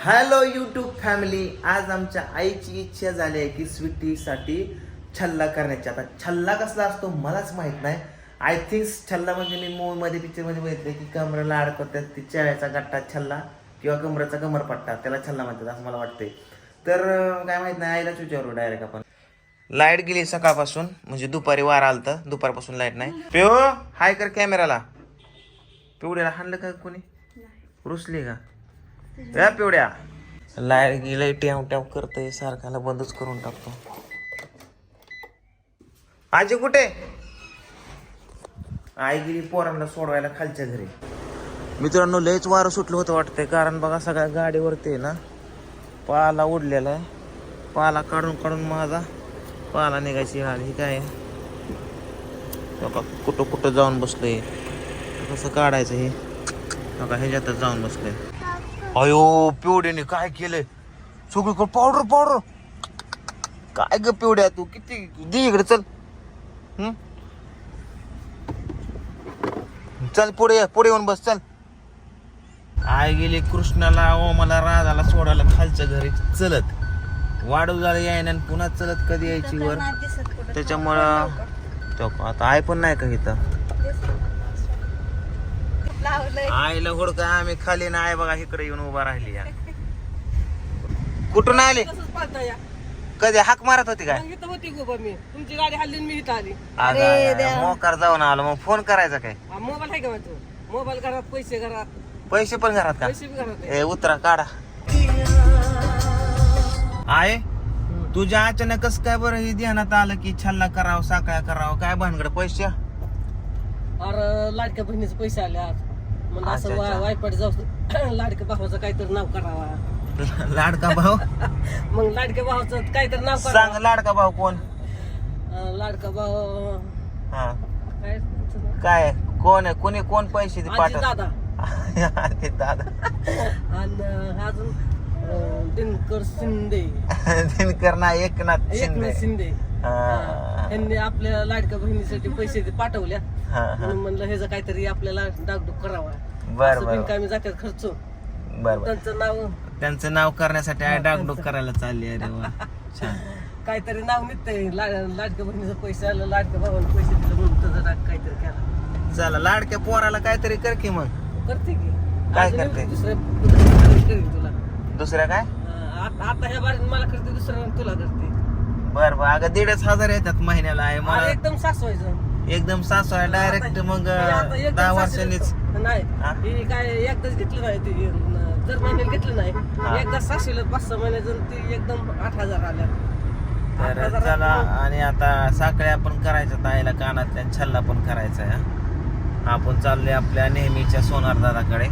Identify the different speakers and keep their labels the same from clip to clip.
Speaker 1: Hello YouTube family आज आमच्या आईची इच्छा झाली आहे की स्वीटीसाठी छल्ला करण्याची. आता छल्ला कसला असतो मलाच माहीत नाही. आय थिंक छल्ला म्हणजे मी मूवीमध्ये पिक्चरमध्ये बघितले की कमरेला अडकवतात ती चेळ्याचा गट्टा छल्ला किंवा कमरेचा कमरपट्टा त्याला छल्ला म्हणतात असं मला वाटते तर काय माहीत नाही आईलाच विचारू डायरेक्ट आपण. लाइट गेली सकाळपासून म्हणजे दुपारी वार आलतं दुपारपासून लाइट नाही. पेव हाय कर कॅमेराला पिवड्याला हाणलं का कोणी? रुसली का? या पिवड्या. लाइट गेलंय टॅम ट्याव करतय सारख्याला बंदच करून टाकतो. आजी कुठे? आई गेली पोरांना सोडवायला खालच्या घरी. मित्रांनो लयच वारं सुटलं होतं वाटतंय कारण बघा सगळ्या गाडीवरती आहे ना पाला उडलेला आहे. पाला काढून काढून माझा पाला निघायची हाल ही काय? नका कुठं कुठं जाऊन बसलोय. कसं काढायचं हे? बघा ह्याच्यातच जाऊन बसलोय. अयो पिवड्याने काय केलंय? सगळीकडे पावडर पावडर काय ग पिवड्या तू? किती दे इकडे चल. हं? चल पुढे ये, पुढे येऊन बस चल. आय गेली कृष्णाला? ओमाला राधाला सोडायला खालच्या घरी. चलत. वाढू झालं यायना आणि पुन्हा चलत कधी यायची वर? त्याच्यामुळं तो आता आय पण नाही का इथं? आईला हुडका आम्ही खाली ना आय बघा इकडे येऊन उभा राहिली या. कुठून आली? कधी हाक मारत होती काय?
Speaker 2: इथं होती गोबा मी. तुमची गाडी हल्ली आणि मी इथं आली.
Speaker 1: अगं, मोकार जाऊन आलो. मग फोन करायचा काय?
Speaker 2: हा, मोबाईल आहे का माझं मोबाईल घरात पैसे घरात.
Speaker 1: पैसे पण घरात का?
Speaker 2: पैसे बी घरात आहे.
Speaker 1: ए उतरा काढा. आहे तुझ्या अचानक कसं काय बरं हे ध्यानात आलं की छल्ला करावं साकळ्या करावं? काय भानगड? पैसे?
Speaker 2: अरे लाडक्या बहिणीचे पैसे आले आज म्हणलं असं
Speaker 1: अच्छा.
Speaker 2: वा- वायपट जाऊ लाडक्या भावाचं काहीतरी नाव करावा.
Speaker 1: लाडका भाऊ?
Speaker 2: मग लाडक्या भावाचं काहीतरी नाव
Speaker 1: सांग
Speaker 2: करावं
Speaker 1: लाडका भाऊ कोण?
Speaker 2: अं, लाडका भाऊ
Speaker 1: हा.
Speaker 2: काय नाव?
Speaker 1: काय कोण आहे? कोणी कोण पैसे दे
Speaker 2: आजी दादा.
Speaker 1: अरे दादा.
Speaker 2: आणि अजून अं, दिनकर शिंदे.
Speaker 1: दिनकर ना एकनाथ शिंदे
Speaker 2: एकनाथ शिंदे.
Speaker 1: हा.
Speaker 2: त्यांनी आपल्या लाडक्या बहिणीसाठी पैसे ते पाठवल्या.
Speaker 1: हा, हा.
Speaker 2: म्हणून म्हणलं ह्याचं काहीतरी आपल्याला डागडुग करावा.
Speaker 1: बर बर.
Speaker 2: बिनकामी जात्यात खर्च
Speaker 1: बर बर.
Speaker 2: त्यांचं नाव
Speaker 1: त्यांचं नाव करण्यासाठी डागडूग करायला चालली अरे वा छान.
Speaker 2: काहीतरी नाव निघतंय. ला- लाडक्या बहिणीचं पैसे आलं लाडक्या भावानं पैसे दिलं म्हणून त्याचं डाग काहीतरी केला.
Speaker 1: चला लाडक्या पोराला काहीतरी कर की मग.
Speaker 2: करते की.
Speaker 1: काय
Speaker 2: अजून
Speaker 1: करते?
Speaker 2: दुसऱ्या दुसऱ्या करीन तुला.
Speaker 1: दुसऱ्या काय?
Speaker 2: आता आता ह्या बारीत मला करते दुसऱ्या तुला करते.
Speaker 1: बर बर. अगं दीडच हजार येतात महिन्याला आहे. मला
Speaker 2: एकदम सासवायचं.
Speaker 1: एकदम सासू आहे डायरेक्ट मग दहा वर्षांनीच
Speaker 2: नाही.
Speaker 1: हा?
Speaker 2: हे काय एकदाच घेतलं नाही ते अं, दर महिन्याला घेतलं
Speaker 1: हा.
Speaker 2: नाही एकदा सातशेला पाच सहा महिन्याचं ते एकदम आठ हजार आल्या. आठ
Speaker 1: तर
Speaker 2: हजारात
Speaker 1: चला आणि आता साखळ्या पण करायच्या ताईला कानातल्या छल्ला पण करायचा आहे हा. आपण चाललोय आपल्या नेहमीच्या सोनार दादाकडे.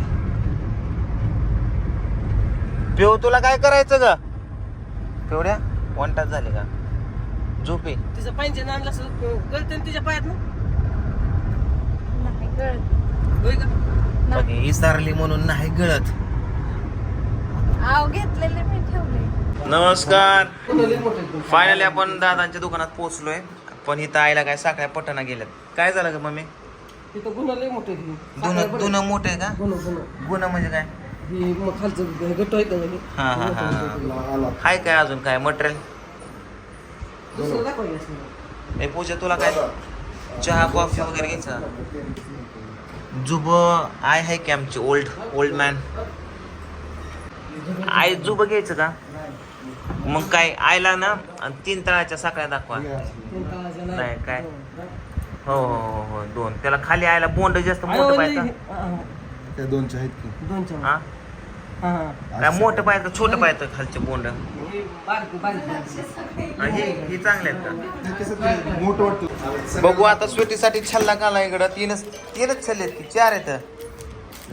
Speaker 1: पिऊ तुला काय करायचं ग? पिवड्या वन तास झाले का? झोपे.
Speaker 2: तिचं पाहिजे आणलं असं कळतं ना तिच्या पायात ना? का
Speaker 1: बघ इसारली म्हणून नाही गळत.
Speaker 3: आव घेतलेले मी ठेवले.
Speaker 1: नमस्कार. फायनली आपण दादांच्या दुकानात पोहोचलोय. पण इथं आईला काय साखळ्या पटना गेल्यात. काय झालं ग मम्मी?
Speaker 2: तिथं गुन्हा लई मोठं
Speaker 1: का?
Speaker 2: गुन्हा गुन्हा.
Speaker 1: गुन्हा म्हणजे काय?
Speaker 2: ही मग खालचं हे आहे का?
Speaker 1: हा हा हा हा. हाय काय अजून काय? मटेरियल?
Speaker 2: दुसरं दाखवायचं
Speaker 1: पूजा तुला काय? चहा कॉफी वगैरे घ्यायचा? जुब आय आहे की आमची ओल्ड ओल्ड मॅन आय जुब घ्यायचं का मग काय आयला ना तीन तळाच्या साखळ्या दाखवा
Speaker 2: नाही.
Speaker 1: काय?
Speaker 2: हो.
Speaker 1: हो हो हो दोन त्याला खाली आयला बोंड जास्त मोठं पाहिजे.
Speaker 4: त्या दोनच्या आहेत की
Speaker 2: दोनच्या.
Speaker 1: काय मोठं पाहिजे छोटं पाहिजे खालचे बोंड.
Speaker 2: हे
Speaker 1: हे ही चांगले आहेत का? बघू आता स्वेटीसाठी छल्ला काला इकडं. तीनच तीनच छल्ले आहेत की? चार आहेत.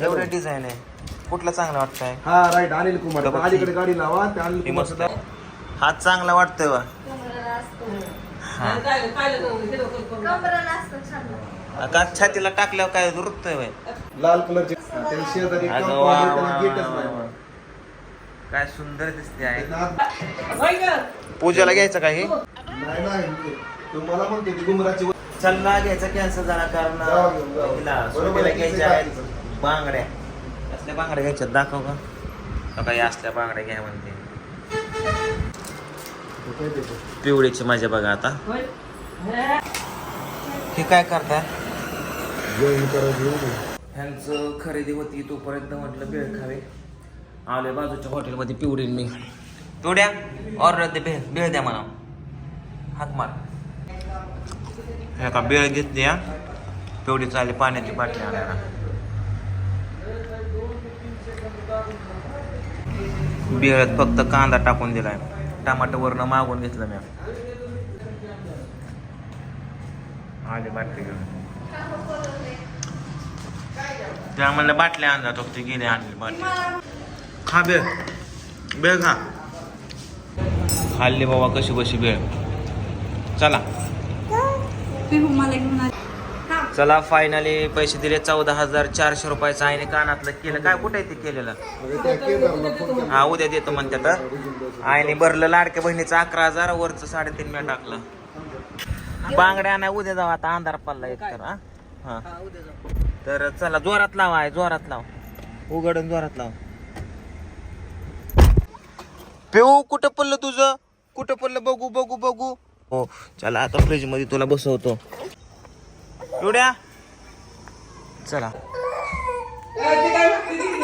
Speaker 1: एवढे डिझाईन आहे. कुठला चांगला वाटतंय?
Speaker 4: हा राईट अनिल कुमार.
Speaker 1: डबल
Speaker 4: अलीकडे गाडी लावा त्या अनिल
Speaker 1: हे
Speaker 4: कुमार
Speaker 1: हा चांगला वाटतोय हा. का छातीला टाकल्यावर काय रुततोय वय
Speaker 4: लाल कलरचे. त्याला शेजारी
Speaker 1: अगं
Speaker 4: कंपाऊंड
Speaker 1: वा,
Speaker 4: आहे,
Speaker 1: वा,
Speaker 4: त्याला गेटच
Speaker 1: वा,
Speaker 4: नाही
Speaker 1: वा. काय सुंदर दिसते आहे.
Speaker 2: का?
Speaker 1: पूजाला घ्यायचं का हे?
Speaker 4: नाही नाही तुम्हाला म्हणते ती गुमराची
Speaker 1: घ्यायचा कॅन्सल झाला कारण
Speaker 4: जाऊ घेऊन, जाऊ.
Speaker 1: हिला
Speaker 4: बरोबर
Speaker 1: स्वेटीला
Speaker 4: आहे,
Speaker 1: घ्यायच्या आहेत. बांगड्या. कसल्या बांगड्या घ्यायच्या दाखव का? काही असल्या बांगड्या घ्या म्हणते. पिवळीची मजा बघा आता. हे काय करताय?
Speaker 4: जेवण करायचं
Speaker 1: ह्यांचं खरेदी होती तोपर्यंत म्हटलं भेळ खावे. आले बाजूच्या हॉटेलमध्ये पिवडीन मी. पिवड्या ऑर्डर दे भेळ. भेळ द्या मला. हाक मार. हे का भेळ घेतली हा. पिवडी चालली पाण्याची बाटली आणायला. भेळत फक्त कांदा टाकून दिलाय. टमाटर वरनं मागून घेतलं मी. आले बाटली घेऊन. त्या म्हणलं बाटल्या आणला तो ते गेले आणली बाटल्या. खा बेळ बेळ खा. खाल्ली बाबा कशी बशी बेळ चला. चला फायनली पैसे दिले चौदा हजार चारशे रुपयाचं आईने कानातलं केलं काय कुठे ते केलेलं? हा उद्या देतो म्हणतात आईने भरलं लाडक्या बहिणीचं अकरा हजार वरचं साडेतीन मी टाकलं. बांगड्या नाही उद्या जाऊ आता अंधार पडला एक तर हा. हा.
Speaker 2: हा उद्या जाऊ.
Speaker 1: तर चला जोरात लावा आहे जोरात लाव. उघडून जोरात लाव. पिऊ कुठं पडलं तुझं? कुठं पडलं? बघू बघू बघू. हो चला आता फ्रीजमध्ये तुला बसवतो. एवढ्या? चला.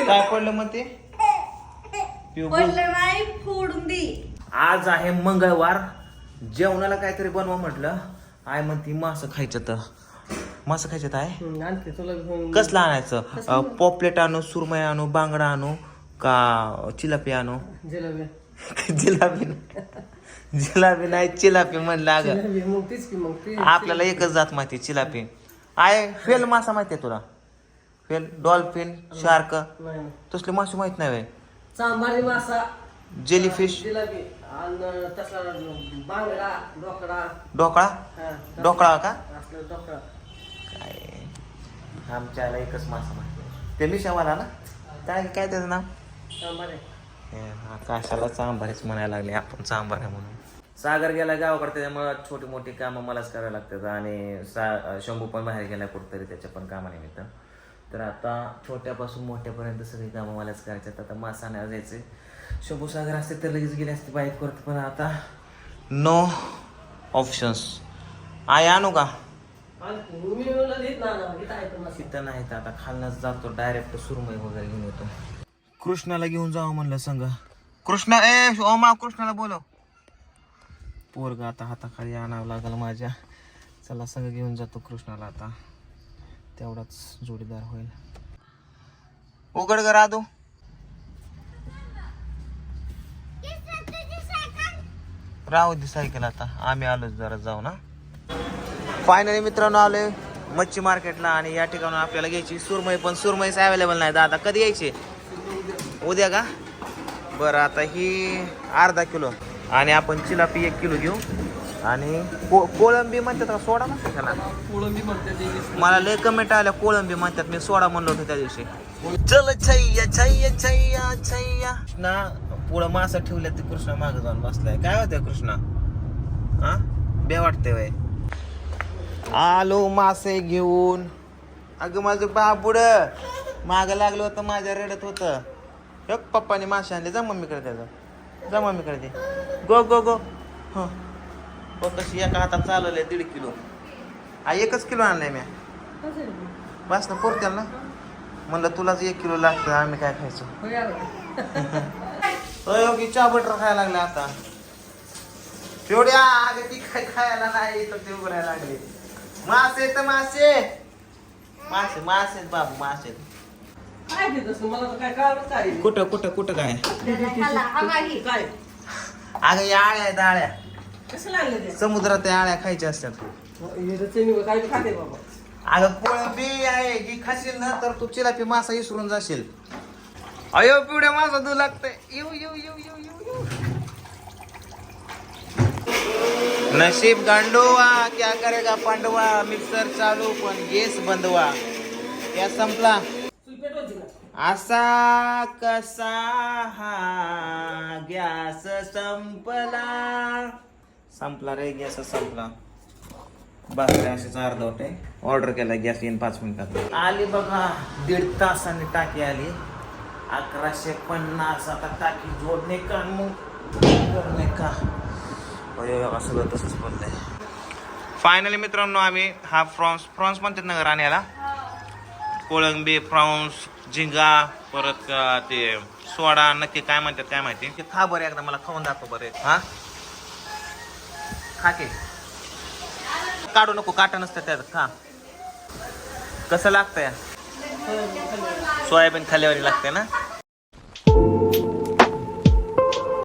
Speaker 1: काय पडलं मग ते? पिऊ बोल.
Speaker 3: बोललं नाही फोडून दे.
Speaker 1: आज आहे मंगळवार. जेवणाला काहीतरी बनवा म्हटलं. आय म्हणती मासं खायचं तर मासं खायचं तर आहे?
Speaker 2: हम्म, आणते तुला घेऊन
Speaker 1: कसलं आणायचं? पॉपलेट आणू सुरमई आणू बांगडा आणू का चिलापी आणू?
Speaker 2: जिलेबी.
Speaker 1: जिलापी नाही. चिलापी म्हणलं अगं.
Speaker 2: जिलेबी मग तीच की मग ती
Speaker 1: आपल्याला एकच जात माहिती चिलापी. आहे फेल मासा माहिती आहे तुला? फेल डॉल्फिन शार्क.
Speaker 2: नाही.
Speaker 1: तसले मासे माहीत नाही व्हय.
Speaker 2: सांबारी मासा.
Speaker 1: जेलीफिश. ढोकळा.
Speaker 2: हा
Speaker 1: ढोकळा का? काय? आमच्याला एकच मासा माहिती. ते मिशावाला ना? काय काय त्याचं नाव? कशाला चांभारीच म्हणायला लागले आपण चांभार आहे म्हणून. सागर गेला गावाकडे त्याच्यामुळे छोटी मोठी कामं मलाच करायला लागतात. आणि सा शंभू पण बाहेर गेला कुठतरी त्याच्या पण कामानिमित्त. तर आता छोट्यापासून मोठ्यापर्यंत सगळी कामं मलाच करायची. आता मासा आणायला जायचे शंभू सागर असते तर लगेच गेले असते बाईक करत पण आता नो ऑप्शन्स आय आणू का. तिथं नाही तर आता खालनच जातो डायरेक्ट सुरमई वगैरे घेऊन येतो. कृष्णाला घेऊन जावं म्हणलं संग. कृष्णा ए ओमा कृष्णाला बोलव. पोरग आता हाताखाली आणावं लागेल माझ्या. चला संग घेऊन जातो कृष्णाला आता. तेवढाच जोडीदार होईल. उघड ग राधू. राहू दे सायकल आता. आम्ही आलोच जरा जाऊ ना फायनली मित्रांनो आलोय मच्छी मार्केटला आणि या ठिकाणी आपल्याला घ्यायची सुरमई पण सुरमईच अवेलेबल नाही दादा. कधी यायची उद्या का? बरं आता ही अर्धा किलो. आणि आपण चिलापी एक किलो घेऊ. आणि को कोळंबी म्हणतात का? सोडा म्हणतात त्याला.
Speaker 2: कोळंबी म्हणते ते वीस.
Speaker 1: मला लय कमेंट आल्या कोळंबी म्हणतात. मी सोडा म्हणलो होतो त्या दिवशी. चल छैया छैया छैया छैया. ना पुढं मासा ठेवल्या ते कृष्णा मागे जाऊन बसलाय. काय होतंय कृष्णा? हा? बे वाटतंय वय. आलो मासे घेऊन. अगं माझं बाबुड माग लागलं होतं माझ्या रडत होतं. हे बघ, पप्पाने मासे आणले जा मम्मीकडे त्याचं. जा मम्मीकडे ते. गो गो गो. हं. कशी एका हातात चालवलंय दीड किलो. हा एकच किलो आणलाय मी? बस ना पोरत्याल ना. म्हणलं तुलाच एक किलो लागतं आम्ही काय खायचो?
Speaker 2: होय अगं.
Speaker 1: होय की चहा बटर खायला लागले आता. तेवढ्या अगं ती काय खायला नाही तर ते उभं राहायला लागले. मासे तर मासे. मासे मासे बाबू मासे
Speaker 2: काय ते तसं? मला तर काय कळलं काय
Speaker 1: कुठं कुठं कुठं काय? अगं या आळ्या आहेत आळ्या.
Speaker 2: कसं लागलं ते?
Speaker 1: समुद्रात त्या आळ्या खायच्या असतात.
Speaker 2: हे काय खाते बाबा?
Speaker 1: अगं कोळंबी आहे जी खाशील ना तर तू चिलापी मासा विसरून जाशील. अयो पिवड्या माझा तू लागतंय. येऊ येऊ येऊ येऊ येऊ येऊ. नशीब गांडोवा क्या करेगा पांडवा? मिक्सर चालू पण गॅस बंदवा. या संपला. असा कसा हा गॅस संपला? संपला रे गॅस संपला. बस रे असेच अर्धवट आहे ऑर्डर केला गॅस येईन पाच मिनिटात. आली बघा दीड तासाने टाकी आली. अकराशे पन्नास. आता टाकी जोडणे का मग? जोडणे का? अरे सगळं तसंच बोललंय फायनली मित्रांनो आम्ही हा फ्रॉन्स फ्रॉन्स म्हणतात ना राण्याला? कोळंबी फ्रॉन्स झिंगा परत ते सोडा नक्की काय म्हणतात काय माहिती? ते खा बरं एकदा मला खाऊन दाखव बरं हा? खा के. काढू नको काटा नसतं त्यात खा. कसं लागतंय? सोयाबीन खाल्ल्यावर लागते ना?